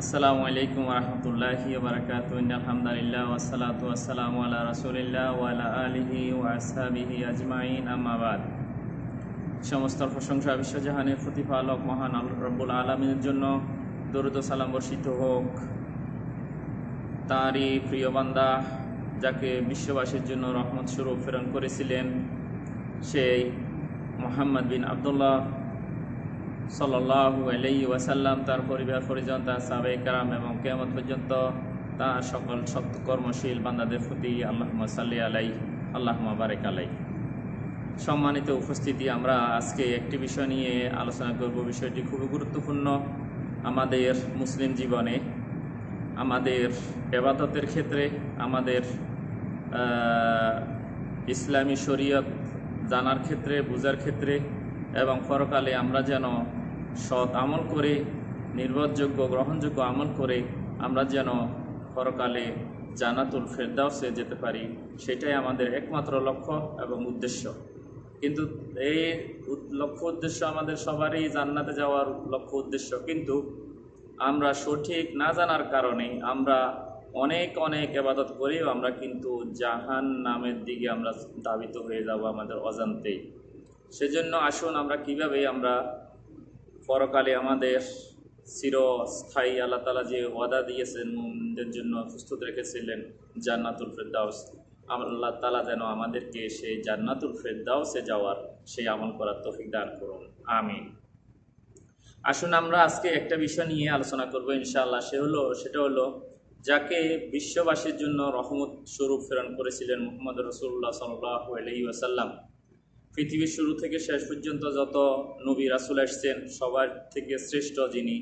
আসসালামু আলাইকুম রহমতুল্লাহি বারকাত আলহামদুলিল্লাহ ওয়াসালাতু ওয়াসালামু আলা রাসূলিল্লাহ আলিহি ওয়া আসহাবিহি আজমাইন। আম্মাবাদ সমস্ত প্রশংসা বিশ্বজাহানের প্রতিপালক মহান আল্লাহ রব্বুল আলমিনের জন্য দরুদ সালাম বর্ষিত হোক। তাঁরই প্রিয় বান্দা যাকে বিশ্ববাসীর জন্য রহমত স্বরূপ প্রেরণ করেছিলেন সেই মোহাম্মদ বিন আবদুল্লাহ সাল্লাহু ওয়াসাল্লাম, তার পরিবার, পরিজন, তার সাবে এবং কেমন পর্যন্ত তার সকল সত্যকর্মশীল বান্দাদের প্রতি আল্লাহ সাল্লি আলাই আল্লাহ বারেক আলাই সম্মানিত উপস্থিতি, আমরা আজকে একটি বিষয় নিয়ে আলোচনা করব। বিষয়টি খুবই গুরুত্বপূর্ণ আমাদের মুসলিম জীবনে, আমাদের এবাদতের ক্ষেত্রে, আমাদের ইসলামী শরীয়ত জানার ক্ষেত্রে, বোঝার ক্ষেত্রে এবং পরকালে আমরা যেন সৎ আমল করে, নির্ভরযোগ্য, গ্রহণযোগ্য আমল করে আমরা যেন পরকালে জানাতুল ফেরদাউসে যেতে পারি, সেটাই আমাদের একমাত্র লক্ষ্য এবং উদ্দেশ্য। কিন্তু এই লক্ষ্য উদ্দেশ্য আমাদের সবারই জান্নাতে যাওয়ার লক্ষ্য উদ্দেশ্য। কিন্তু আমরা সঠিক না জানার কারণে আমরা অনেক অনেক এবাদত করেও আমরা কিন্তু জাহান নামের দিকে আমরা ধাবিত হয়ে যাব আমাদের অজান্তেই। সেজন্য আসুন আমরা কীভাবে আমরা পরকালে আমাদের চিরস্থায়ী আল্লাহ তালা যে ওয়াদা দিয়েছেন মুমিনদের জন্য প্রস্তুত রেখেছিলেন জান্নাতুল ফেরদাউস, আল্লাহ তালা যেন আমাদেরকে সেই জান্নাতুল ফেরদাউসে যাওয়ার সেই আমল করার তৌফিক দান করুন। আমিন। আসুন আমরা আজকে একটা বিষয় নিয়ে আলোচনা করব ইনশাআল্লাহ, সে হলো, সেটা হলো, যাকে বিশ্ববাসীর জন্য রহমত স্বরূপ প্রেরণ করেছিলেন মোহাম্মদ রসুল্লাহ সাল্লাহ আলহি ওয়াসাল্লাম পৃথিবীর শুরু থেকে শেষ পর্যন্ত যত নবী রাসুল আসছেন, সবার থেকে শ্রেষ্ঠ যিনি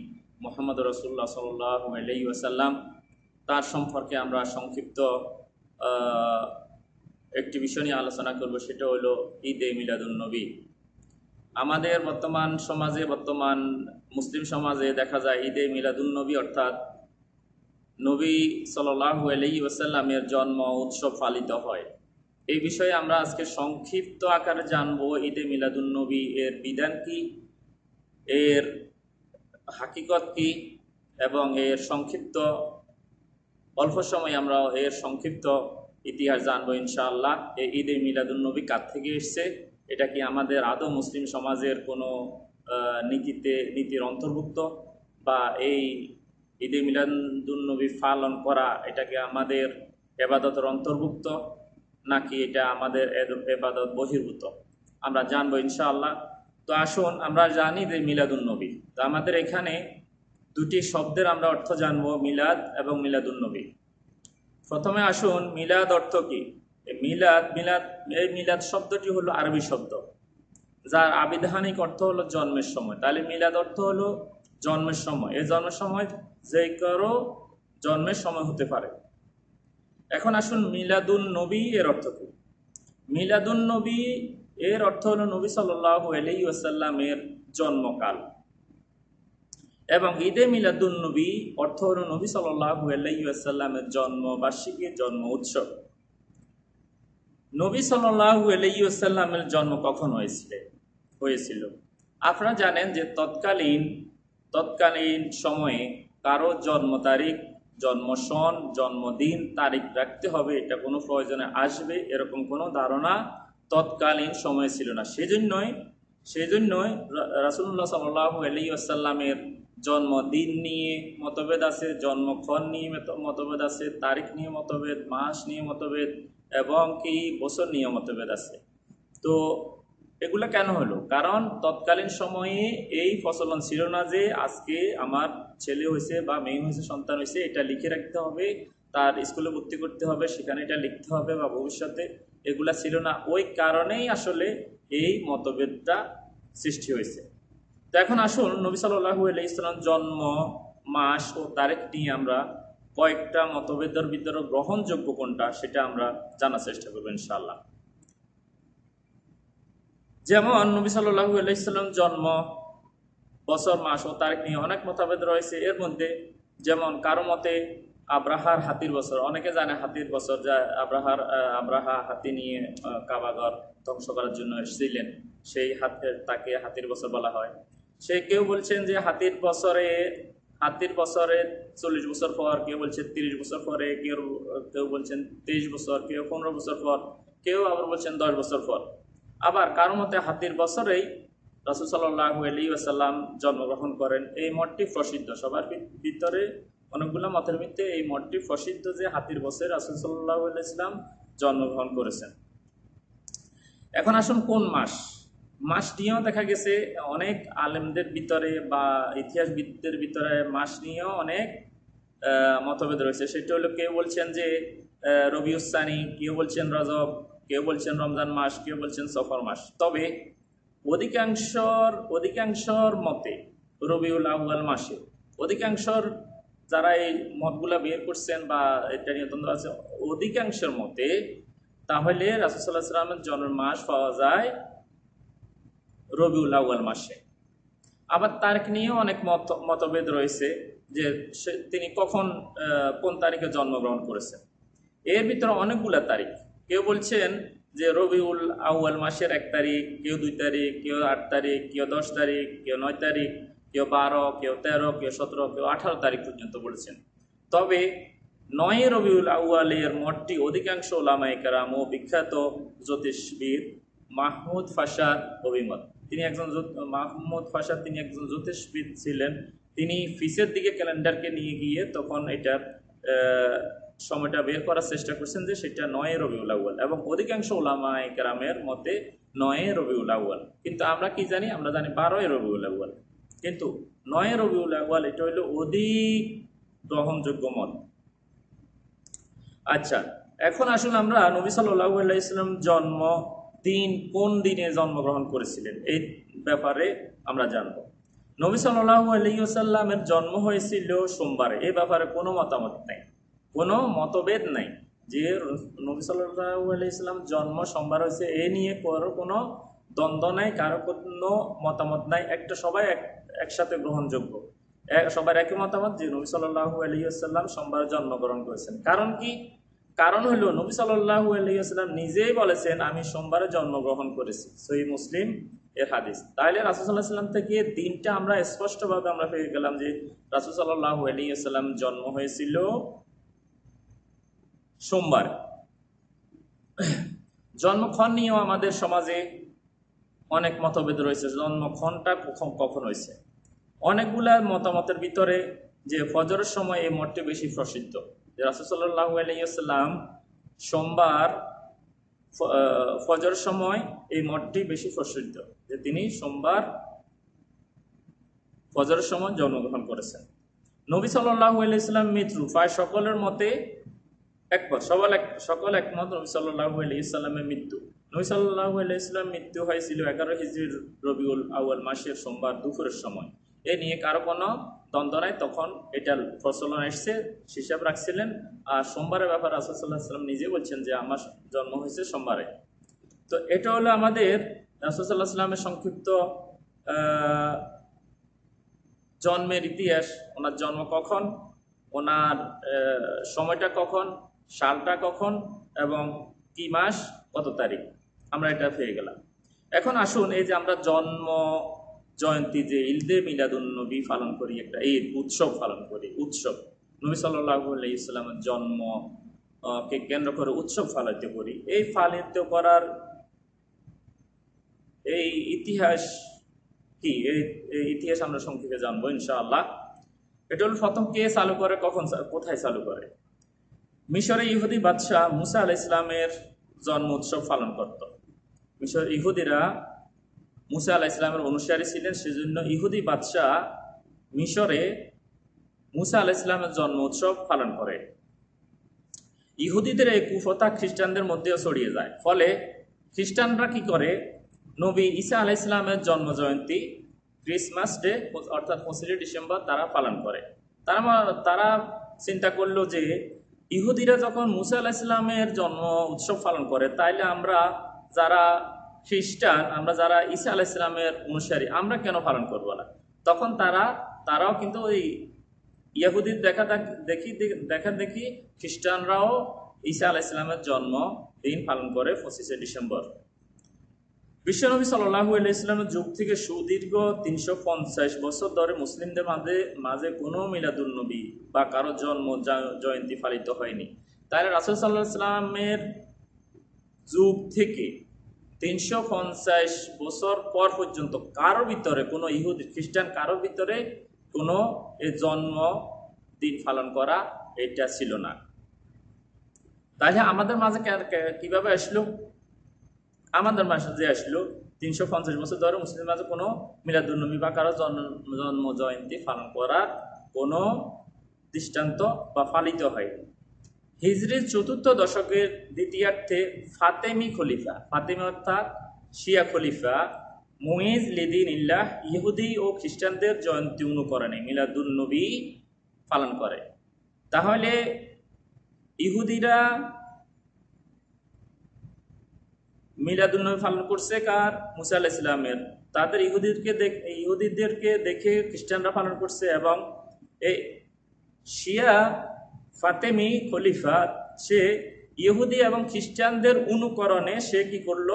মোহাম্মদ রসুল্লাহ সাল্লাহ আলহি ওয়াসাল্লাম, তার সম্পর্কে আমরা সংক্ষিপ্ত একটি বিষয় নিয়ে আলোচনা করব, সেটা হলো ঈদ এ মিলাদুন নবী। আমাদের বর্তমান সমাজে, বর্তমান মুসলিম সমাজে দেখা যায় ঈদ ঈদে মিলাদুন্নবী অর্থাৎ নবী সাল্লাহু আলহি ওসাল্লামের জন্ম, উৎসব পালিত হয়। এই বিষয়ে আমরা আজকে সংক্ষিপ্ত আকারে জানব ঈদে মিলাদুন্নবী এর বিধান কি, এর হাকিকত কি, এবং এর সংক্ষিপ্ত, অল্প সময় আমরা এর সংক্ষিপ্ত ইতিহাস জানব ইনশাআল্লাহ। এই ঈদে মিলাদুন্নবী কার থেকে এসছে, এটা কি আমাদের আদৌ মুসলিম সমাজের কোনো নীতিতে, নীতির অন্তর্ভুক্ত? বা এই ঈদে মিলাদুন্নবী পালন করা এটাকে আমাদের এবাদতের অন্তর্ভুক্ত? নাকি এটা আমাদের এবাদত বহির্ভূত? আমরা জানব ইনশাআল্লাহ। তো আসুন, আমরা জানি যে মিলাদুন্নবী তো আমাদের এখানে দুটি শব্দের আমরা অর্থ জানব, মিলাদ এবং মিলাদুন্নবী প্রথমে আসুন, মিলাদ অর্থ কি? মিলাদ মিলাদ, এই মিলাদ শব্দটি হলো আরবি শব্দ, যার আবিধানিক অর্থ হলো জন্মের সময়। তাহলে মিলাদ অর্থ হলো জন্মের সময়। এই জন্মের সময় যে কারও জন্মের সময় হতে পারে। এখন আসুন মিলাদুন নবী এর অর্থ কি? মিলাদুন নবী এর অর্থ হলো নবী সাল্লাহ ওয়াসাল্লামের জন্মকাল। এবং ঈদে মিলাদুন নবী অর্থ হল নবী সাল্লাহু আলাইসাল্লামের জন্মবার্ষিকী, জন্ম উৎসব। নবী সাল্লাহু জন্ম কখন হয়েছিল? হয়েছিল। আপনারা জানেন যে তৎকালীন তৎকালীন সময়ে কারও জন্ম তারিখ জন্ম সন জন্মদিন তারিখ রাখতে হবে, এটা কোনো প্রয়োজনে আসবে, এরকম কোনো ধারণা তৎকালীন সময়ে ছিল না। সেজন্যই সেজন্যই রা- রাসূলুল্লাহ সাল্লাল্লাহু আলাইহি আসাল্লামের জন্মদিন নিয়ে মতভেদ আছে, জন্মক্ষণ নিয়ে মত- মতভেদ আছে, তারিখ নিয়ে মতভেদ, মাস নিয়ে মতভেদ, এবং কি বছর নিয়ে মতভেদ আছে। তো এগুলো কেন হলো? কারণ তৎকালীন সময়ে এই প্রচলন ছিল না যে আজকে আমার ছেলে হয়েছে বা মেয়ে হয়েছে সন্তান হয়েছে এটা লিখে রাখতে হবে, তার স্কুলে ভর্তি করতে হবে, সেখানে এটা লিখতে হবে বা ভবিষ্যতে এগুলা ছিল না। ওই কারণেই আসলে এই মতভেদটা সৃষ্টি হয়েছে। তো এখন আসুন, নবী সাল্লাহু ইসলাম জন্ম, মাস ও তারিখ নিয়ে আমরা কয়েকটা মতভেদর ভিতরে গ্রহণযোগ্য কোনটা সেটা আমরা জানার চেষ্টা করব ইনশাআল্লাহ। যেমন নবী সাল্লাহু আলাইসাল্লাম জন্ম, বছর, মাস ও তারিখ নিয়ে অনেক মতভেদ রয়েছে। এর মধ্যে যেমন কারও মতে আব্রাহার হাতির বছর, অনেকে জানে হাতির বছর যা আব্রাহার আব্রাহা হাতি নিয়ে কাবাগর ধ্বংস করার জন্য এসেছিলেন। সেই হাতের তাকে হাতির বছর বলা হয়। সে কেউ বলছেন যে হাতির বছরে হাতির বছরে চল্লিশ বছর পর, কেউ বলছেন তিরিশ বছর পরে, কেউ কেউ বলছেন তেইশ বছর, কেউ পনেরো বছর পর, কেউ আবার বলছেন দশ বছর পর। আবার কারও মতে হাতির বছরেই রাসুল সাল্লাহ আলী আসাল্লাম জন্মগ্রহণ করেন। এই মঠটি প্রসিদ্ধ। সবার ভিতরে অনেকগুলো মতের ভিত্তিতে এই মঠটি প্রসিদ্ধ যে হাতির বছরে রাসুল সাল্লাহ ইসলাম জন্মগ্রহণ করেছেন। এখন আসুন কোন মাস? মাস নিয়েও দেখা গেছে অনেক আলেমদের ভিতরে বা ইতিহাসবিদদের ভিতরে মাস নিয়েও অনেক মতভেদ রয়েছে। সেটা হলো কেউ বলছেন যে আহ, রবিউসানি কেউ বলছেন রজব কেউ বলছেন রমজান মাস, কেউ বলছেন সফর মাস। তবে অধিকাংশর অধিকাংশর মতে রবিউল আউয়াল মাসে, অধিকাংশর যারা এই মতগুলা বের করছেন বা এটা নিয়ে দ্বন্দ্ব আছে, অধিকাংশের মতে তাহলে রাসুসাল্লাহ সাল্লামের জন্মের মাস পাওয়া যায় রবিউল আউয়াল মাসে। আবার তারিখ নিয়েও অনেক মত, মতভেদ রয়েছে যে তিনি কখন কোন তারিখে জন্মগ্রহণ করেছেন। এর ভিতরে অনেকগুলা তারিখ। কেউ বলছেন যে রবিউল আউয়াল মাসের এক তারিখ কেউ দুই তারিখ কেউ আট তারিখ কেউ দশ তারিখ কেউ নয় তারিখ কেউ বারো কেউ তেরো কেউ সতেরো কেউ আঠারো তারিখ পর্যন্ত বলেছেন। তবে নয় রবিউল আউয়ালের মঠটি অধিকাংশ ওলামায়ে কেরাম ও বিখ্যাত জ্যোতিষবিদ মাহমুদ ফাসাদ অভিমত। তিনি একজন মাহমুদ ফাসাদ তিনি একজন জ্যোতিষবিদ ছিলেন। তিনি ফিসের দিকে ক্যালেন্ডারকে নিয়ে গিয়ে তখন আহ, সময়টা বের করার চেষ্টা করছেন যে সেটা নয় রবিউল আউয়াল এবং অধিকাংশ ওলামায়ে কেরামের মতে নয় রবিউল আউয়াল। কিন্তু আমরা কি জানি? আমরা জানি বারোই রবিউল আউয়াল। কিন্তু নয় রবিউল আউয়াল এটা হলো অধিক গ্রহণযোগ্য মত। আচ্ছা এখন আসুন আমরা নবী সাল্লাহ ইসলাম জন্ম দিন কোন দিনে জন্মগ্রহণ করেছিলেন? এই ব্যাপারে আমরা জানব। নবী সাল্লাহ আলাইসাল্লামের জন্ম হয়েছিল সোমবারে। এই ব্যাপারে কোনো মতামত নেই। কোনো মতভেদ নাই। যে নবী সাল্লাহ আলাইসাল্লাম জন্ম, সোমবার হয়েছে, এ নিয়ে কারও কোনো দ্বন্দ্ব নাই, কারও কোনো মতামত নাই। একটা সবাই এক, একসাথে গ্রহণযোগ্য। সবার একই মতামত যে নবী সাল্লাহু আলহিহাল্লাম সোমবার জন্মগ্রহণ করেছেন। কারণ কি? কারণ হলো নবী সাল্লাহু আলহিহাল্লাম নিজেই বলেছেন, আমি সোমবারে জন্মগ্রহণ করেছি। সহি মুসলিম এর হাদিস। তাহলে রাসুসাল্লাহ সাল্লাম থেকে দিনটা আমরা স্পষ্টভাবে আমরা পেয়ে গেলাম যে, রাসুল সাল্লাহু আলহিহাল্লাম জন্ম হয়েছিল সোমবার। জন্মক্ষণ নিয়েও আমাদের সমাজে অনেক মতভেদ রয়েছে। জন্মক্ষণটা কখন কখন হয়েছে? অনেকগুলা মতামতের ভিতরে যে ফজরের সময় এই মঠটি বেশি প্রসিদ্ধ। যে রাসুসাল্লাহ আলাইসাল্লাম সোমবার ফ- আহ, ফজরের সময় এই মঠটি বেশি প্রসিদ্ধ। যে তিনি সোমবার ফজরের সময় জন্মগ্রহণ করেছেন। নবী সাল্লাহ আলাইসাল্লাম মৃত্যু। প্রায় সকলের মতে একমত, সবাল এক, সকল একমত নবী সাল্লাহ আলাইসাল্লামের মৃত্যু। নবী সাল্লাহ আলাইসাল্লাম মৃত্যু হয়েছিল এগারো হিজরির রবিউল আউয়াল মাসের সোমবার দুপুরের সময়। এ নিয়ে কারও কোনো দ্বন্দ্ব নাই, তখন এটার প্রচলন এসছে, হিসাব রাখছিলেন। আর সোমবারের ব্যাপার রাসুসাল্লাহ সাল্লাম নিজে বলছেন যে, আমার জন্ম হয়েছে সোমবারে। তো এটা হলো আমাদের রাসুসাল্লাহ সাল্লামের সংক্ষিপ্ত জন্মের ইতিহাস। ওনার জন্ম কখন? ওনার সময়টা কখন? সালটা কখন এবং কি মাস, কত তারিখ? আমরা এটা পেয়ে গেলাম। এখন আসুন এই যে আমরা জন্ম জয়ন্তী যে ঈদে মিলাদুন নবী পালন করি, একটা ঈদ উৎসব পালন করি, উৎসব। নবী সাল্লাহু ইসলামের জন্ম কে কেন্দ্র করে উৎসব পালিত করি। এই পালিত করার এই ইতিহাস কি? এই ইতিহাস আমরা সংক্ষেপে জানব ইনশাআল্লাহ। এটা হল প্রথম কে চালু করে, কখন কোথায় চালু করে? মিশরে ইহুদি বাদশাহ মুসা আল ইসলামের জন্ম উৎসব পালন করত। মিশর ইহুদিরা মুসা আলাহ ইসলামের অনুসারী ছিলেন, সেজন্য ইহুদি বাদশাহ মিশরে মুসা আলাহ ইসলামের জন্ম উৎসব পালন করে। ইহুদিদের এই কুফতা খ্রিস্টানদের মধ্যেও ছড়িয়ে যায়। ফলে খ্রিস্টানরা কি করে? নবী ঈসা আলাহ ইসলামের জন্ম জয়ন্তী ক্রিসমাস ডে, অর্থাৎ পঁচিশে ডিসেম্বর, তারা পালন করে। তারা তারা চিন্তা করল যে ইহুদিরা যখন মুসা আল্লাহ ইসলামের জন্ম উৎসব পালন করে, তাইলে আমরা যারা খ্রিস্টান, আমরা যারা ঈসা আলাহ ইসলামের অনুসারী, আমরা কেন পালন করব না? তখন তারা, তারাও কিন্তু ওই ইয়াহুদির দেখা দেখ- দেখি দেখা খ্রিস্টানরাও ঈসা আলাহ ইসলামের জন্ম দিন পালন করে পঁচিশে ডিসেম্বর। বিশ্বনবী সাল্লাহু ইসলামের যুগ থেকে সুদীর্ঘ তিনশো পঞ্চাশ বছর ধরে মুসলিমদের মাঝে মাঝে কোনো মিলাদুলনবী বা কারও জন্ম জয়ন্তী পালিত হয়নি। তাহলে রাসুল সাল্লাহ ইসলামের যুগ থেকে তিনশো পঞ্চাশ বছর পর পর্যন্ত কারও ভিতরে কোনো ইহুদি, খ্রিস্টান কারোর ভিতরে কোনো এ জন্ম দিন পালন করা এটা ছিল না। তাহলে আমাদের মাঝে কীভাবে আসলো? আমাদের মাসে যে আসলো, তিনশো পঞ্চাশ বছর ধরে মুসলিম মাঝে কোনো মিলাদুন্নবী বা কারও জন্ম জন্ম জয়ন্তী পালন করার কোনো দৃষ্টান্ত বা পালিত হয়নি। হিজরির চতুর্থ দশকের দ্বিতীয়ার্থে ফাতেমি খলিফা, ফাতেমি অর্থাৎ শিয়া খলিফা মুইজ লিদিন ইল্লাহ ইহুদি ও খ্রিস্টানদের জয়ন্তী অনুকরণে মিলাদুল নবী পালন করে। তাহলে ইহুদিরা মিলাদুলনবী পালন করছে কার? মুসা আলাহ ইসলামের তাদের ইহুদিদেরকে দেখ ইহুদিদেরকে দেখে খ্রিস্টানরা পালন করছে এবং এই শিয়া ফাতেমি খলিফা, সে ইহুদি এবং খ্রিস্টানদের অনুকরণে সে কি করল?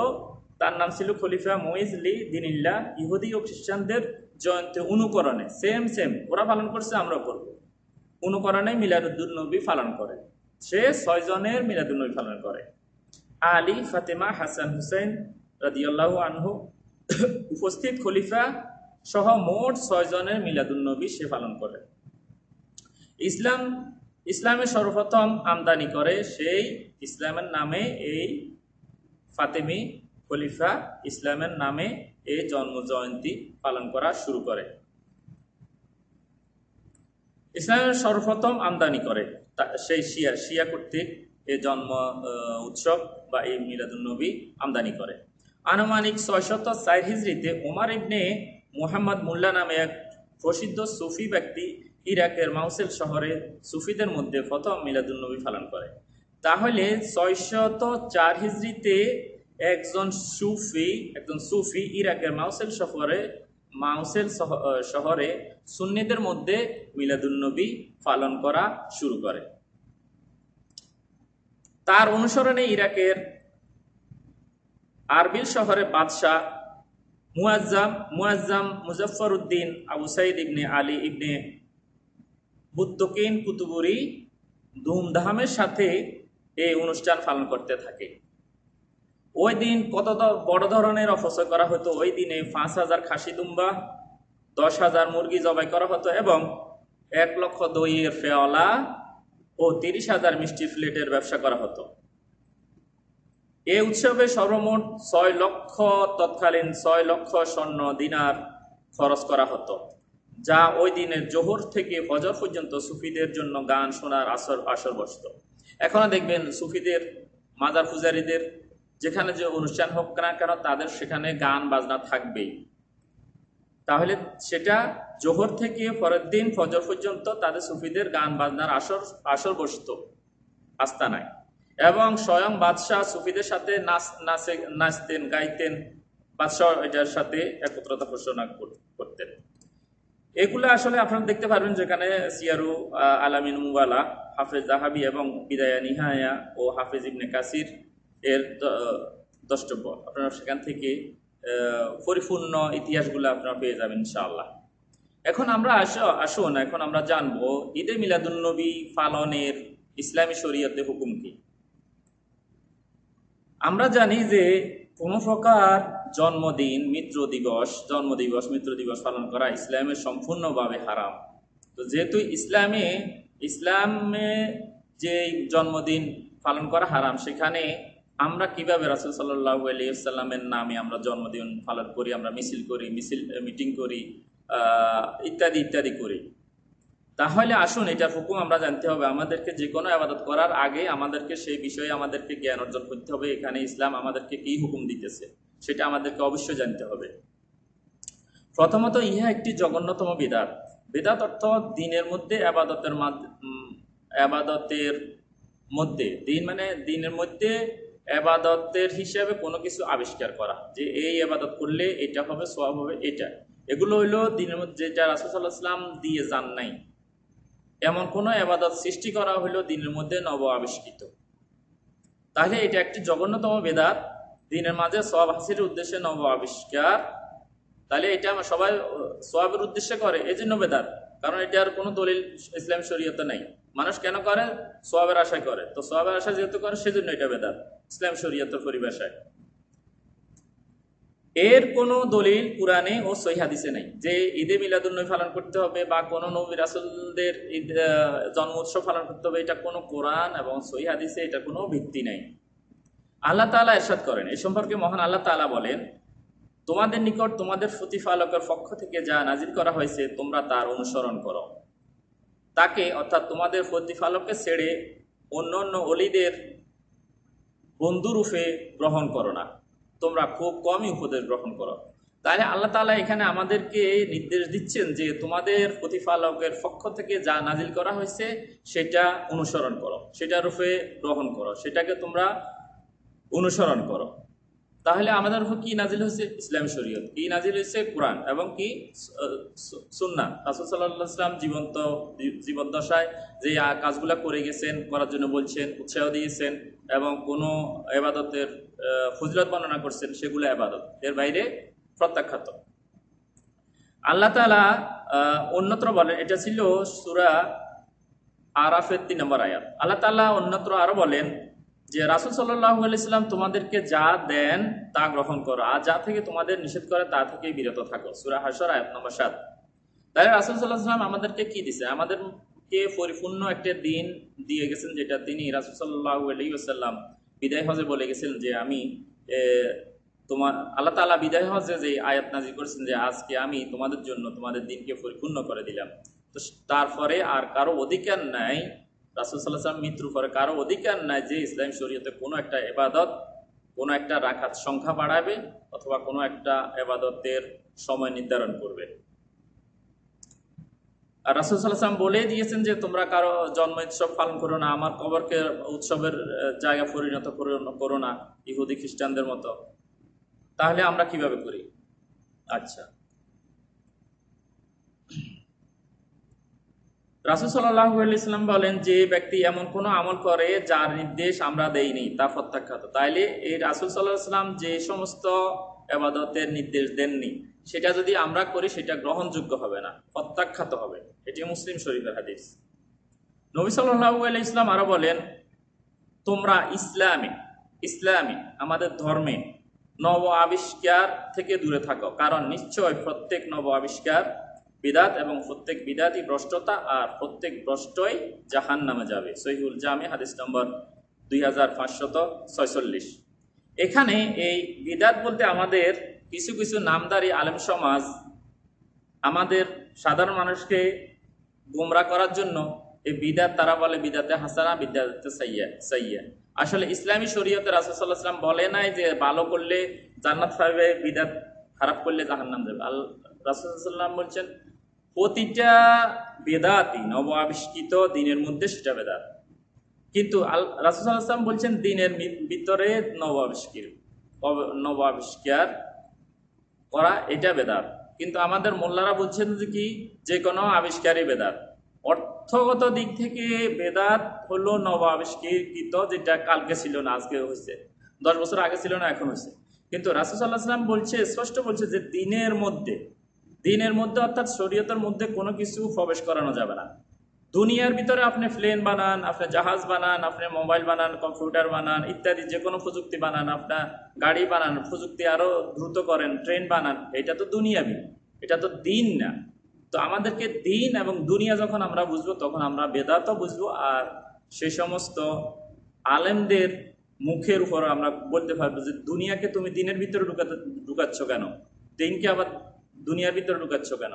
তার নাম ছিল খলিফা মইজলি দিনিল্লা ইহুদি ও খ্রিস্টানদের জয়ন্তী অনুকরণে। সেম সেম ওরা পালন করছে আমরা করব। অনুকরণে মিলাদুদ্দুল নবী পালন করে। সে ছয়জনের মিলাদুল নবী পালন করে। আলী ফাতেমা হাসান হুসেন রাদিয়াল্লাহু আনহু উপস্থিত খলিফা সহ মোট ছয়জনের মিলাদুন্নবী সে পালন করে ইসলাম ইসলামের সর্বপ্রথম আমদানি করে সেই ইসলামের নামে এই ফাতেমি খলিফা ইসলামের নামে এই জন্ম জয়ন্তী পালন করা শুরু করে। ইসলামের সর্বপ্রথম আমদানি করে সেই শিয়া শিয়া কর্তৃক এই জন্ম উৎসব বা এই মিলাদুন্নবী আমদানি করে। আনুমানিক ছয়শত চার হিজড়িতে ওমার ইবনে মুহাম্মদ মুল্লা নামে এক প্রসিদ্ধ সুফি ব্যক্তি ইরাকের মাউসেল শহরে সুফিদের মধ্যে প্রথম মিলাদুন্নবী পালন করে। তাহলে ছয়শত চার হিজড়িতে একজন সুফি একজন সুফি ইরাকের মাউসেল শহরে, মাউসেল শহ- শহরে সুন্নিদের মধ্যে মিলাদুন্নবী পালন করা শুরু করে। তার অনুসরণে ইরাকের আরবিল শহরে বাদশাহ মুয়াজ্জাম মুয়াজ্জাম মুজফর উদ্দিন আবু সাইদ ইবনে আলী ইবনে বুত্তকিন কুতুবুরি ধুমধামের সাথে এই অনুষ্ঠান পালন করতে থাকে। ওই দিন কত বড় ধরনের অপচয় করা হতো। ওই দিনে পাঁচ হাজার খাসি দুম্বা, দশ হাজার মুরগি জবাই করা হতো এবং এক লক্ষ দইয়ের ফেওয়ালা ও তিরিশ হাজার মিষ্টি প্লেটের ব্যবসা করা হতো। এ উৎসবে সর্বমোট ছয় লক্ষ, তৎকালীন ছয় লক্ষ স্বর্ণ দিনার খরচ করা হতো, যা ওই দিনের জোহর থেকে ফজর পর্যন্ত সুফিদের জন্য গান শোনার আসর আসর বসত। এখনও দেখবেন সুফিদের, মাজার পূজারীদের, যেখানে যে অনুষ্ঠান হোক না কেন, তাদের সেখানে গান বাজনা থাকবেই। তাহলে সেটা জোহর থেকে পরের দিন ফজর পর্যন্ত তাদের সুফিদের গান বাজনার আসর আসর বসত, আস্তানায়। এবং স্বয়ং বাদশাহ সুফিদের সাথে নাচ, নাচে, নাচতেন, গাইতেন, বাদশাহ এটার সাথে একত্রতা ঘোষণা কর- করতেন। এগুলো আসলে আপনারা দেখতে পারবেন যেখানে সিয়ারু আলামিন মুবালা হাফেজ জাহাবি এবং বিদায়া নিহায়া ও হাফেজ ইবনে কাসির এর দ্রষ্টব্য আপনারা সেখান থেকে পরিপূর্ণ ইতিহাসগুলো আপনারা পেয়ে যাবেন, ইনশাআল্লাহ। এখন আমরা আস, আসুন, এখন আমরা জানব, ঈদে মিলাদুন্নবী পালনের ইসলামী শরীয়তে হুকুম কি? আমরা জানি যে কোনো প্রকার জন্মদিন মিত্র দিবস জন্ম দিবস মিত্র দিবস পালন করা ইসলামের সম্পূর্ণভাবে হারাম। তো যেহেতু ইসলামে ইসলামে যে জন্মদিন পালন করা হারাম, সেখানে আমরা কীভাবে রাসুল সাল্লাহ আলিয়াল্লামের নামে আমরা জন্মদিন পালন করি, আমরা মিছিল করি, মিছিল মিটিং করি ইত্যাদি ইত্যাদি করি। তাহলে আসুন এটার হুকুম আমরা জানতে হবে। আমাদেরকে যে কোনো আবাদত করার আগে আমাদেরকে সেই বিষয়ে আমাদেরকে জ্ঞান অর্জন করতে হবে। এখানে ইসলাম আমাদেরকে কি হুকুম দিতেছে সেটা আমাদেরকে অবশ্যই জানতে হবে। প্রথমত, ইহা একটি জঘন্যতম বিদাত। বেদাত অর্থ দিনের মধ্যে আবাদতের আবাদতের মধ্যে। দিন মানে দিনের মধ্যে আবাদতের হিসাবে কোনো কিছু আবিষ্কার করা। যে এই আবাদত করলে এটা হবে সব হবে, এটা। এগুলো হইল দিনের মধ্যে যেটা রাসুসাল্লাহাম দিয়ে যান নাই। এমন কোনো আবাদত সৃষ্টি করা হইল দিনের মধ্যে নব আবিষ্কৃত। তাহলে এটা একটি জঘন্যতম বেদাত। দিনের মাঝে সব হাসির উদ্দেশ্যে নব আবিষ্কার। তাহলে এটা সবাই সবের উদ্দেশ্যে করে এই জন্য বেদাত। কারণ এটার কোনো দলিল ইসলাম শরীয়তে নাই। মানুষ কেন করে? সোয়াবের আশায় করে। তো সোয়াবের আশা যেহেতু করে, সেজন্য এটা বেদাত। ইসলাম শরীয়তের পরিভাষায় এর কোনো দলিল পুরাণে ও সহি হাদিসে নেই। যে ঈদে মিলাদুন্নবী পালন করতে হবে বা কোনো নবী রাসুলদের ঈদ জন্ম উৎসব পালন করতে হবে, এটা কোনো কোরআন এবং সহি হাদিসে এটা কোনো ভিত্তি নেই। আল্লাহ তাআলা এরশাদ করেন। এ সম্পর্কে মহান আল্লাহ তাআলা বলেন, তোমাদের নিকট তোমাদের প্রতিপালকের পক্ষ থেকে যা নাজির করা হয়েছে, তোমরা তার অনুসরণ করো। তাকে, অর্থাৎ তোমাদের প্রতিপালককে ছেড়ে অন্য অন্য অলিদের বন্ধুরূপে গ্রহণ করো না। তোমরা খুব কমই উপদেশ গ্রহণ করো। তাহলে আল্লাহ তাআলা এখানে আমাদেরকে নির্দেশ দিচ্ছেন যে তোমাদের প্রতিপালকের পক্ষ থেকে যা নাজিল করা হয়েছে, সেটা অনুসরণ করো সেটা রূপে গ্রহণ করো, সেটাকে তোমরা অনুসরণ করো। তাহলে আমাদের উপর কি নাজিল হয়েছে ইসলাম শরীয়ত। কি নাজিল হয়েছে কোরআন এবং কি সুন্না রাসুল সাল্লাহ ইসলাম জীবন্ত জীবন দশায় যে কাজগুলা করে গেছেন, করার জন্য বলছেন, উৎসাহ দিয়েছেন এবং কোনো এবাদতের ফজিলত বর্ণনা করছেন, সেগুলো এবাদত। এর বাইরে প্রত্যাখ্যাত। আল্লাহ তালা অন্যত্র বলেন, এটা ছিল সুরা আরাফের তিন নম্বর আয়াত। আল্লাহ তাআলা অন্যত্র আরও বলেন যে রাসুল সাল্লাহ ইসলাম তোমাদেরকে যা দেন তা গ্রহণ করো। আর যা থেকে তোমাদের নিষেধ করে, তা থেকে বিরত থাকো। সুরা হাসর আয়াত নম্বর সাত। তাহলে রাসুল সাল্লাহ সাল্লাম আমাদেরকে কি দিছে? আমাদেরকে পরিপূর্ণ একটা দিন দিয়ে গেছেন, যেটা তিনি রাসুল সাল্লাহ আলী আসাল্লাম বিদায় হজে বলে গেছেন যে, আমি তোমার, আল্লাহ তাআলা বিদায় হজে যে আয়াত নাজির করেছেন যে, আজকে আমি তোমাদের জন্য তোমাদের দিনকে পরিপূর্ণ করে দিলাম। তো তারপরে আর কারও অধিকার নাই রাসুল সাল্লাহ সাল্লাম মৃত্যুর পরে কারও অধিকার নাই যে ইসলাম শরীয়তে কোনো একটা এবাদত কোনো একটা রাখাত সংখ্যা বাড়াবে অথবা কোনো একটা এবাদতের সময় নির্ধারণ করবে। আর রাসুল সাল্লাহ সাল্লাম দিয়েছেন যে তোমরা কারও জন্ম উৎসব পালন করো না, আমার কবরকে উৎসবের জায়গা পরিণত করো না, ইহুদি খ্রিস্টানদের মতো। তাহলে আমরা কীভাবে করি? আচ্ছা। রাসুল ইসলাম বলেন, যে ব্যক্তি এমন কোনো আমল করে যার নির্দেশ আমরা দেইনি, তা প্রত্যাখ্যাত। তাইলে এই রাসুল সাল্লাহ সাল্লাম যে সমস্ত আবাদতের নির্দেশ দেননি, সেটা যদি আমরা করি, সেটা গ্রহণযোগ্য হবে না, প্রত্যাখ্যাত হবে। এটি মুসলিম শরীফের হাদিস। নবী সাল্লাহ ইসলাম আরও বলেন, তোমরা ইসলামে ইসলামে, আমাদের ধর্মে নব আবিষ্কার থেকে দূরে থাকো, কারণ নিশ্চয় প্রত্যেক নব আবিষ্কার বিদাত এবং প্রত্যেক বিদাতই ভ্রষ্টতা আর প্রত্যেক ভ্রষ্টই জাহান নামে যাবে। সহিউল জামে, হাদিস নম্বর দুই হাজার পাঁচশত ছয়চল্লিশ। এখানে এই বিদাত বলতে আমাদের কিছু কিছু নামদারি আলেম সমাজ আমাদের সাধারণ মানুষকে গোমরা করার জন্য এই বিদাত তারা বলে বিদাতে হাসানা, বিদাতে সাইয়া সাইয়া। আসলে ইসলামী শরীয়তে রাসুসাল্লাহ সাল্লাম বলে নাই যে ভালো করলে জান্নাত পাবে, বিদাত খারাপ করলে জাহান্নাম যাবে আল রাসুসাল্লাম বলছেন প্রতিটা বেদাতই নব আবিষ্কৃত দিনের মধ্যে সেটা বেদাত। কিন্তু আল রাসুসাল্লাম বলছেন, দিনের ভিতরে নব আবিষ্কার নব আবিষ্কার করা এটা বেদাত। কিন্তু আমাদের মোল্লারা বলছেন যে কি, যে কোনো আবিষ্কারই বেদাত। অর্থগত দিক থেকে বেদাত হলো নব আবিষ্কৃত যেটা কালকে ছিল না, আজকে হয়েছে। দশ বছর আগে ছিল না, এখন হয়েছে। কিন্তু রাসুসাল্লাহ সাল্লাম বলছে, স্পষ্ট বলছে যে দিনের মধ্যে দিনের মধ্যে অর্থাৎ শরীয়তের মধ্যে কোনো কিছু প্রবেশ করানো যাবে না। দুনিয়ার ভিতরে আপনি প্লেন বানান, আপনি জাহাজ বানান, আপনি মোবাইল বানান, কম্পিউটার বানান, ইত্যাদি যে কোনো প্রযুক্তি বানান আপনার গাড়ি বানান, প্রযুক্তি আরও দ্রুত করেন, ট্রেন বানান, এটা তো দুনিয়াবি, এটা তো দিন না। তো আমাদেরকে দিন এবং দুনিয়া যখন আমরা বুঝব, তখন আমরা বেদাতও বুঝব, আর সেই সমস্ত আলেমদের মুখের উপর আমরা বলতে পারব যে, দুনিয়াকে তুমি দিনের ভিতরে ঢুকাতে, ঢুকাচ্ছ কেন? দিনকে আবার দুনিয়ার ভিতরে ঢুকাচ্ছ কেন?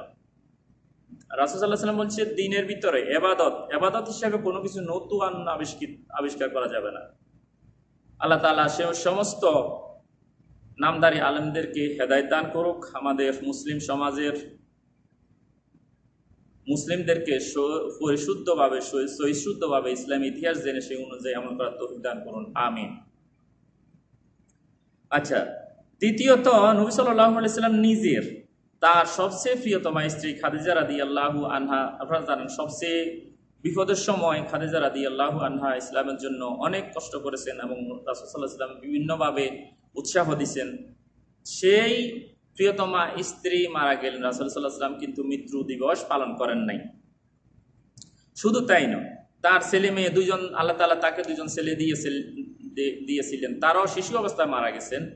রাসুসাল্লাহ সাল্লাম বলছে, দিনের ভিতরে এবাদত এবাদত হিসাবে কোনো কিছু নতুন আবিষ্কৃত, আবিষ্কার করা যাবে না। আল্লাহ তালা সে সমস্ত নামদারি আলেমদেরকে হেদায়ত দান করুক, আমাদের মুসলিম সমাজের মুসলিমদেরকে পরিশুদ্ধভাবে সহিশুদ্ধভাবে ইসলামী ইতিহাস জেনে সেই অনুযায়ী আমল করার তৌফিক দান করুন। আমিন। আচ্ছা দ্বিতীয়ত নবী সাল্লাহ আলাইসাল্লাম নিজের তার সবচেয়ে প্রিয়তমা স্ত্রী খাদিজা রাদি আল্লাহু আনহা, আপনারা জানেন, সবচেয়ে বিপদের সময় খাদিজা রাদি আল্লাহু আনহা ইসলামের জন্য অনেক কষ্ট করেছেন এবং রাসুসাল্লাহ ইসলাম বিভিন্নভাবে উৎসাহ দিছেন। সেই প্রিয়তমা স্ত্রী মারা গেলেন, রাসুল সাল্লাহ কিন্তু মৃত্যু দিবস পালন করেন নাই। শুধু তাই নয়, তার ছেলে মেয়ে দুজন আল্লাহ তালা তাকে দুজন ছেলে দিয়েছিল, দি- দিয়েছিলেন। তারাও শিশু অবস্থায় মারা গেছেন।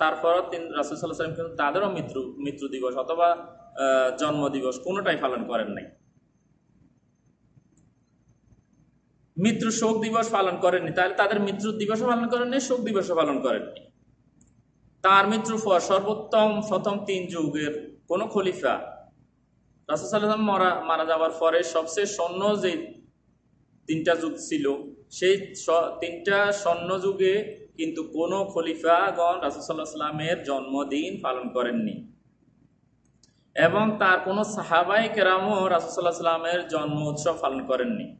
তারপরও তিন, রাসুল সাল্লাহ সাল্লাম কিন্তু তাদেরও মৃত্যু মৃত্যু দিবস অথবা জন্ম দিবস কোনোটাই পালন করেন নাই। মৃত্যু শোক দিবস পালন করেননি তাহলে তাদের মৃত্যু দিবসও পালন করেননি শোক দিবসও পালন করেননি তার মৃত্যুর পর সর্বোত্তম প্রথম তিন যুগের কোন খলিফা রাসুসাল্লাম মারা মারা যাওয়ার পরে সবচেয়ে স্বর্ণ যে তিনটা যুগ ছিল, সেই তিনটা স্বর্ণ যুগে কিন্তু কোনো খলিফাগণ রাসুসাল্লাহ জন্মদিন পালন করেননি। এবং তার কোনো সাহাবাই কেরামও রাসুসাল্লাহ সাল্লামের জন্ম উৎসব পালন করেননি।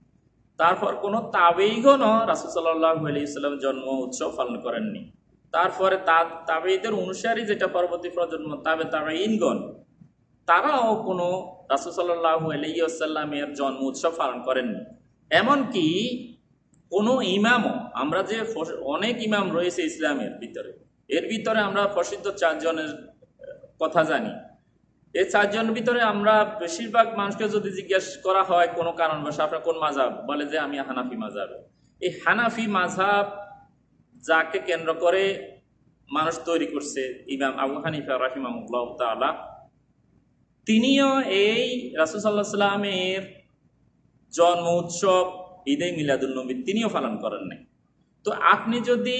তারপর কোনো তাবেইগণও রাসুসাল্লাহ আলি ইসলাম জন্ম উৎসব পালন করেননি। তারপরে তা তাবেইদের অনুসারী যেটা পরবর্তী প্রজন্ম, তাবে তাবেইনগণ তারাও কোনো রাসুসাল্লাহু আলাইসাল্লামের জন্ম উৎসব পালন করেননি। এমনকি কোনো ইমামও, আমরা যে অনেক ইমাম রয়েছে ইসলামের ভিতরে। এর ভিতরে আমরা প্রসিদ্ধ চারজনের কথা জানি। এই চারজনের ভিতরে আমরা বেশিরভাগ মানুষকে যদি জিজ্ঞেস করা হয় কোনো কারণবশ আপনার কোন মাঝাব বলে যে আমি হানাফি মাঝাব এই হানাফি মাঝাব যাকে কেন্দ্র করে মানুষ তৈরি করছে, ইমাম আবু হানিফা রাহিমাহুল্লাহ তাআলা, তিনিও এই রাসুসাল্লাহ সাল্লামের জন্ম, উৎসব ঈদে মিলাদুলনবী তিনিও পালন করেন নাই। তো আপনি যদি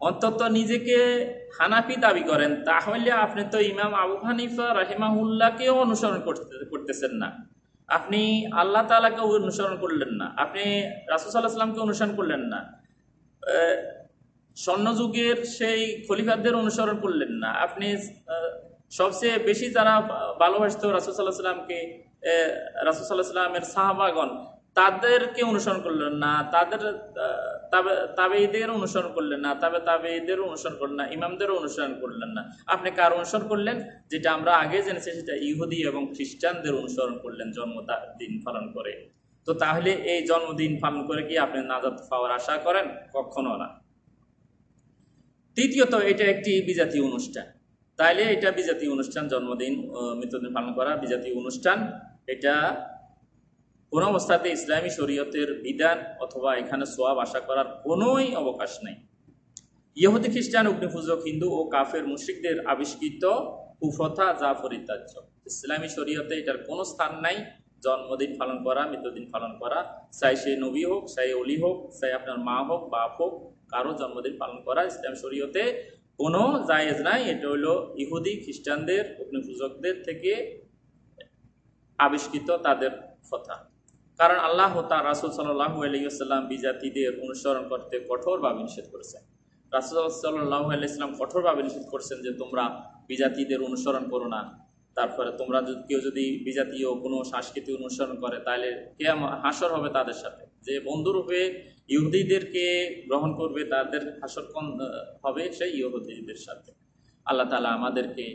অন্তত নিজেকে হানাফি দাবি করেন, তাহলে আপনি তো ইমাম আবু হানিফা রাহিমাহুল্লাহকেও অনুসরণ করতে, করতেছেন না। আপনি আল্লাহ তালাকে অনুসরণ করলেন না। আপনি রাসুসাল্লাহ সাল্লামকে অনুসরণ করলেন না। স্বর্ণযুগের সেই খলিফাদের অনুসরণ করলেন না। আপনি সবচেয়ে বেশি যারা ভালোবাসত রাসুসাল্লাহ সাল্লামকে রাসুসাল্লাহ সাল্লামের সাহাবাগণ তাদেরকে অনুসরণ করলেন না, তাদের তাবে- তাবেঈদের অনুসরণ করলেন না, তবে তাবেঈদের অনুসরণ করলেন না ইমামদেরও অনুসরণ করলেন না। আপনি কার অনুসরণ করলেন? যেটা আমরা আগে জেনেছি, সেটা ইহুদি এবং খ্রিস্টানদের অনুসরণ করলেন জন্ম দিন পালন করে। তো তাহলে এই জন্মদিন পালন করে কি আপনি নাজাদ পাওয়ার আশা করেন? কখনো না। তৃতীয়ত, এটা একটি বিজাতীয় অনুষ্ঠান। তাইলে এটা বিজাতীয় অনুষ্ঠান, জন্মদিন মৃত্যুদিন পালন করা বিজাতীয় অনুষ্ঠান। এটা কোনো অবস্থাতে ইসলামী শরীয়তের বিধান অথবা এখানে সোয়াব আশা করার কোনোই অবকাশ নেই। ইহুদি, খ্রিস্টান, অগ্নিপূজক, হিন্দু ও কাফের মুশরিকদের আবিষ্কৃত কুফথা যা পরিত্যাজ্য ইসলামী শরীয়তে এটার কোনো স্থান নাই। জন্মদিন পালন করা, মৃত্যুদিন পালন করা, চাই সে নবী হোক, চাই অলি হোক, চাই আপনার মা হোক, বাপ হোক, কারও জন্মদিন পালন করা ইসলাম শরীয়তে কোনো জায়েজ নাই। এটা হলো ইহুদি, খ্রিস্টানদের, অগ্নিপূজকদের থেকে আবিষ্কৃত তাদের কথা। কারণ আল্লাহ তার রাসুল সাল্লাহ আলাইসাল্লাম বিজাতিদের অনুসরণ করতে কঠোরভাবে নিষেধ করেছেন। রাসুল সাল্লাহ আলাইসাল্লাম কঠোরভাবে নিষেধ করেছেন যে তোমরা বিজাতিদের অনুসরণ করো না। তারপরে তোমরা যদি কেউ যদি বিজাতীয় কোনো সংস্কৃতি অনুসরণ করে, তাহলে কে হাসর হবে তাদের সাথে। যে বন্ধুরূপে ইহুদিদেরকে গ্রহণ করবে, তাদের হাসর কোন হবে সেই ইহুদিদের সাথে। আল্লাহ তালা আমাদেরকে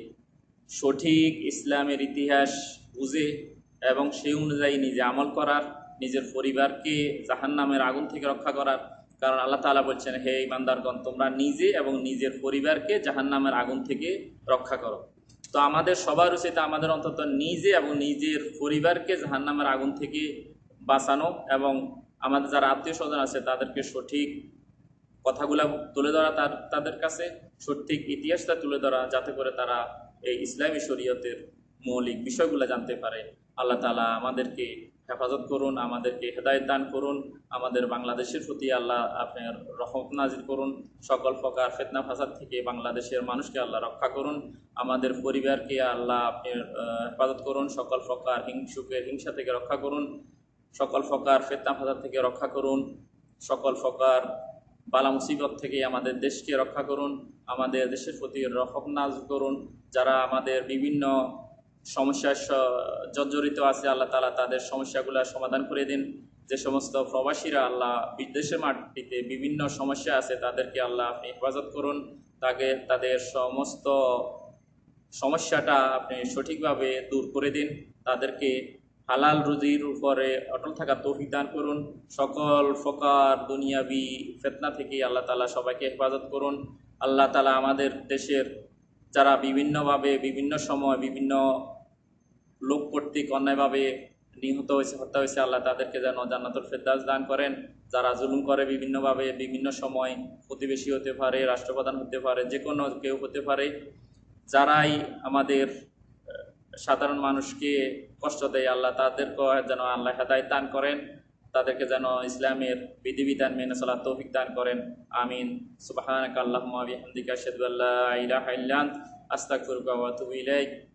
সঠিক ইসলামের ইতিহাস বুঝে এবং সেই অনুযায়ী নিজে আমল করার, নিজের পরিবারকে জাহান্নামের আগুন থেকে রক্ষা করার। কারণ আল্লাহ তাআলা বলছেন, হে ইমানদারগণ তোমরা নিজে এবং নিজের পরিবারকে জাহান্নামের আগুন থেকে রক্ষা করো। তো আমাদের সবার উচিত আমাদের অন্তত নিজে এবং নিজের পরিবারকে জাহান্নামের আগুন থেকে বাঁচানো এবং আমাদের যারা আত্মীয় স্বজন আছে, তাদেরকে সঠিক কথাগুলা তুলে ধরা, তার, তাদের কাছে সঠিক ইতিহাসটা তুলে ধরা, যাতে করে তারা এই ইসলামী শরীয়তের মৌলিক বিষয়গুলো জানতে পারে। আল্লাহ তালা আমাদেরকে হেফাজত করুন, আমাদেরকে হেদায়ত দান করুন, আমাদের বাংলাদেশের প্রতি আল্লাহ আপনার রহমত নাজির করুন। সকল প্রকার ফেতনা ফাসাদ থেকে বাংলাদেশের মানুষকে আল্লাহ রক্ষা করুন। আমাদের পরিবারকে আল্লাহ আপনি হেফাজত করুন। সকল প্রকার হিংসুকের হিংসা থেকে রক্ষা করুন। সকল প্রকার ফেতনা ফাসাদ থেকে রক্ষা করুন। সকল প্রকার বালা মুসিবত থেকে আমাদের দেশকে রক্ষা করুন। আমাদের দেশের প্রতি রহম নাজ করুন। যারা আমাদের বিভিন্ন সমস্যার স- জর্জরিত আছে, আল্লাহ তালা তাদের সমস্যাগুলো সমাধান করে দিন। যে সমস্ত প্রবাসীরা আল্লাহ বিদেশের মাটিতে বিভিন্ন সমস্যা আছে, তাদেরকে আল্লাহ আপনি হেফাজত করুন। তাকে, তাদের সমস্ত সমস্যাটা আপনি সঠিকভাবে দূর করে দিন। তাদেরকে হালাল রুজির উপরে অটল থাকা তৌফিক দান করুন। সকল প্রকার দুনিয়াবি ফেতনা থেকে আল্লাহ তালা সবাইকে হেফাজত করুন। আল্লাহ তালা আমাদের দেশের যারা বিভিন্নভাবে, বিভিন্ন সময় বিভিন্ন লোক কর্তৃক অন্যায়ভাবে নিহত হয়েছে, হত্যা হয়েছে, আল্লাহ তাদেরকে যেন জান্নাতুল ফেরদাস দান করেন। যারা জুলুম করে বিভিন্নভাবে, বিভিন্ন সময় প্রতিবেশী হতে পারে, রাষ্ট্রপ্রধান হতে পারে যে কোনো কেউ হতে পারে, যারাই আমাদের সাধারণ মানুষকে কষ্ট দেয়, আল্লাহ তাদেরকে যেন আল্লাহ হেদায়ত দান করেন, তাদেরকে যেন ইসলামের বিধিবিধান মেনে চলার তৌফিক দান করেন। আমিন। সুবহানাকা আল্লাহুম্মা বিহামদিকা আশহাদু আল্লা ইলাহা ইল্লা আনতা।